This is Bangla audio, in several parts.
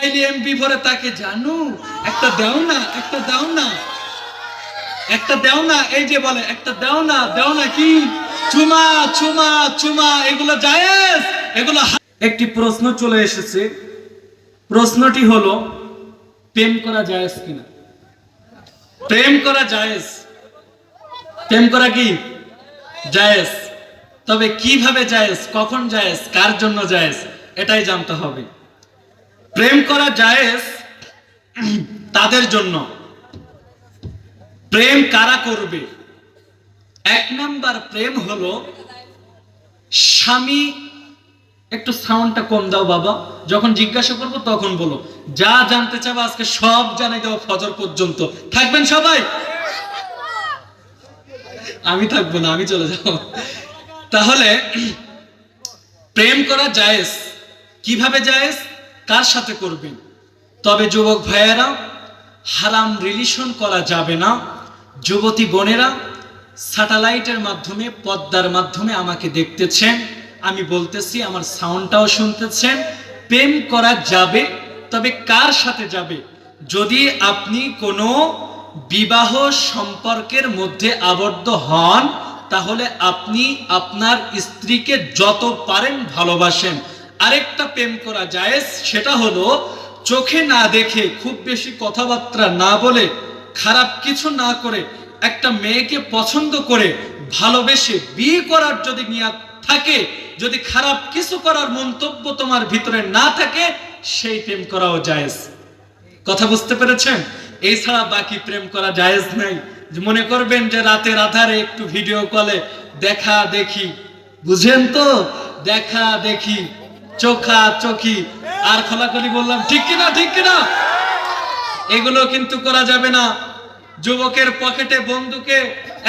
এমপি তাকে জানু। একটা দাও না, একটা দাও না। একটা দাও না, এই যে বলে, একটা দাও না দাও না কি? চুমা চুমা চুমা, এগুলো জায়েজ, এগুলো একটি প্রশ্ন চলে এসেছে। প্রশ্নটি হলো, প্রেম করা জায়েজ কিনা? প্রেম করা জায়েজ। প্রেম করা কি? জায়েজ। তবে কীভাবে জায়েজ, কখন জায়েজ, কার জন্য জায়েজ, এটাই জানতে হবে। প্রেম করা জায়েজ তাদের জন্য। প্রেম কারা করবে? এক নাম্বার প্রেম হলো, স্বামী, একটু সাউন্ডটা কম দাও বাবা, যখন জিজ্ঞাসা করব তখন বলো, যা জানতে চাবো আজকে সব জানাই দেবো ফজর পর্যন্ত। থাকবেন সবাই? আমি থাকব না, আমি চলে যাব। তাহলে, প্রেম করা জায়েজ। কীভাবে জায়েজ? কার সাথে করবেন? তবে যুবক ভাইয়েরা, হারাম রিলেশন করা যাবে না। যুবতী বোনেরা স্যাটেলাইটের মাধ্যমে, পদ্মার মাধ্যমে আমাকে দেখতেছেন। আমি বলতেছি, আমার সাউন্ডটাও শুনতেছেন। প্রেম করা যাবে, তবে কার সাথে যাবে? যদি আপনি কোনো বিবাহ সম্পর্কের মধ্যে আবদ্ধ হন, তাহলে আপনি আপনার স্ত্রীকে যত পারেন ভালোবাসেন। আরেকটা প্রেম করা যায় সেটা হলো চোখে না দেখে, খুব বেশি কথাবার্তা না বলে, খারাপ কিছু না করে, একটা মেয়েকে পছন্দ করে, ভালোবেসে বিয়ে করার যদি নিয়াত থাকে, যদি খারাপ কিছু করার মন্তব্য তোমার ভিতরে না থাকে, সেই প্রেম করাও জায়েজ। কথা বুঝতে পেরেছেন? এছাড়া বাকি প্রেম করা জায়েজ নাই। মনে করবেন যে রাতের আধারে একটু ভিডিও কলে দেখা দেখি। বুঝেন তো? দেখা দেখি। চোখা চোখি। আর খোলাখলি বললাম, ঠিক কিনা ঠিক কিনা? এগুলো কিন্তু করা যাবে না। যুবকের পকেটে বন্ধুকে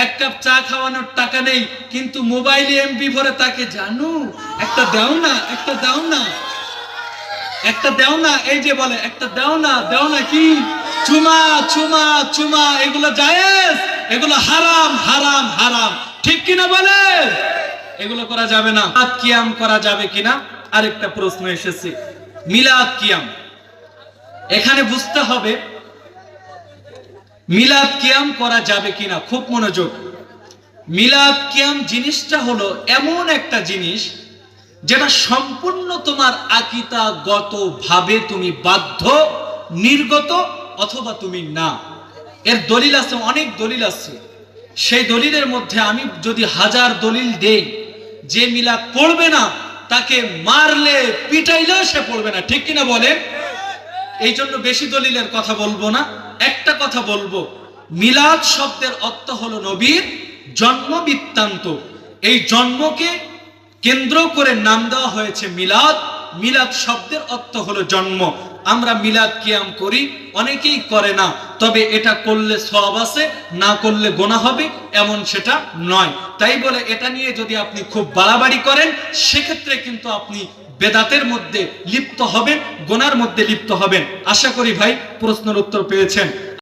এক কাপ চা খাওয়ানোর টাকা নেই, কিন্তু মোবাইলে এমপি ভরে তাকে, জানু, একটা দাও না, একটা দাও না, একটা দাও না। এই যে বলে, একটা দাও না দাও না কি? চুমা চুমা চুমা, এগুলো জায়েজ, এগুলো হারাম হারাম হারাম। ঠিক কিনা বলে? এগুলো করা যাবে না। কিয়াম করা যাবে কিনা? আরেকটা প্রশ্ন এসেছে, মিলাদ কিয়াম। এখানে বুঝতে হবে, মিলাদ কিয়াম করা যাবে কিনা, খুব মনোযোগ। মিলাদ কিয়াম জিনিসটা হলো এমন একটা জিনিস যেটা সম্পূর্ণ তোমার আকিতাগত ভাবে তুমি বাধ্য, নির্গত অথবা তুমি না। এর দলিল আছে, অনেক দলিল আছে। সেই দলিলের মধ্যে আমি যদি হাজার দলিল দেই, যে মিলাদ পড়বে না তাকে মারলে, পিটাইলেও সে পড়বে না। ঠিক কিনা বলে এই জন্য বেশি দলিলের কথা বলব না। একটা কথা বলব। মিলাদ শব্দের অর্থ হলো নবীর জন্ম বৃত্তান্ত। এই জন্মকে কেন্দ্র করে নাম দেওয়া হয়েছে মিলাদ। মিলাদ শব্দের অর্থ হলো জন্ম। আমরা মিলাদ কিয়াম করি, অনেকেই করে না, তবে এটা করলে সব আছে, না করলে গোনা হবে, এমন সেটা নয়। তাই বলে এটা নিয়ে যদি আপনি খুব বাড়াবাড়ি করেন, সেক্ষেত্রে কিন্তু আপনি বেদাতের মধ্যে লিপ্ত হবেন, গোনার মধ্যে লিপ্ত হবেন। আশা করি ভাই প্রশ্নের উত্তর পেয়েছেন।